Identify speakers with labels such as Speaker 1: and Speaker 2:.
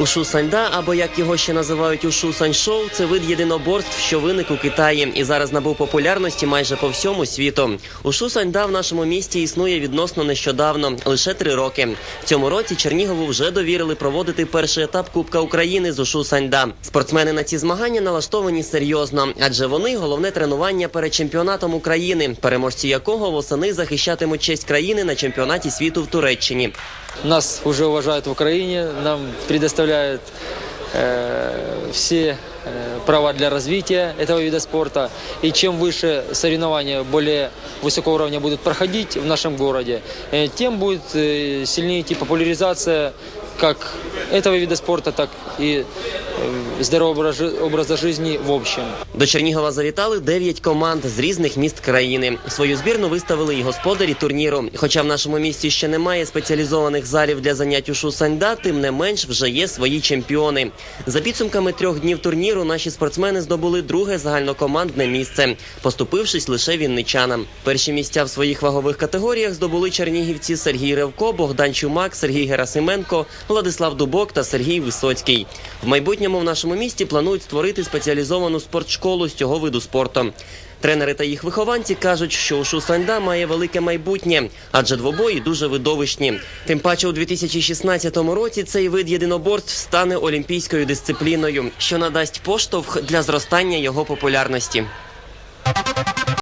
Speaker 1: Ушу саньда, або як його ще називають ушу саньшоу, це вид єдиноборств, що виник у Китаї і зараз набув популярності майже по всьому світу. Ушу саньда в нашому місті існує відносно нещодавно, лише три роки. В цьому році Чернігову вже довірили проводити перший етап Кубка України з ушу саньда. Спортсмени на ці змагання налаштовані серйозно, адже вони головне тренування перед чемпіонатом України, переможці якого восени захищатимуть честь країни на чемпіонаті світу в Туреччині.
Speaker 2: Нас уже уважают в Украине, нам предоставляют э, все э, права для развития этого вида спорта. И чем выше соревнования более высокого уровня будут проходить в нашем городе, э, тем будет э, сильнее идти популяризация как этого вида спорта, так и э, здорового образа- жизни в общем.
Speaker 1: До Чернігова завітали 9 команд з різних міст країни. Свою збірну виставили і господарі турніру. Хоча в нашому місті ще немає спеціалізованих залів для занять у шусаньда, тим не менш вже є свої чемпіони. За підсумками трьох днів турніру наші спортсмени здобули друге загальнокомандне місце, поступившись лише вінничанам. Перші місця в своїх вагових категоріях здобули чернігівці Сергій Ревко, Богдан Чумак, Сергій Герасименко, Владислав Дубок та Сергій Висоцький. В майбутньому в нашому місті планують створити спеціалізовану спортшколу з цього виду спорту. Тренери та їх вихованці кажуть, що ушу саньда має велике майбутнє, адже двобої дуже видовищні. Тим паче у 2016 році цей вид єдиноборств стане олімпійською дисципліною, що надасть поштовх для зростання його популярності.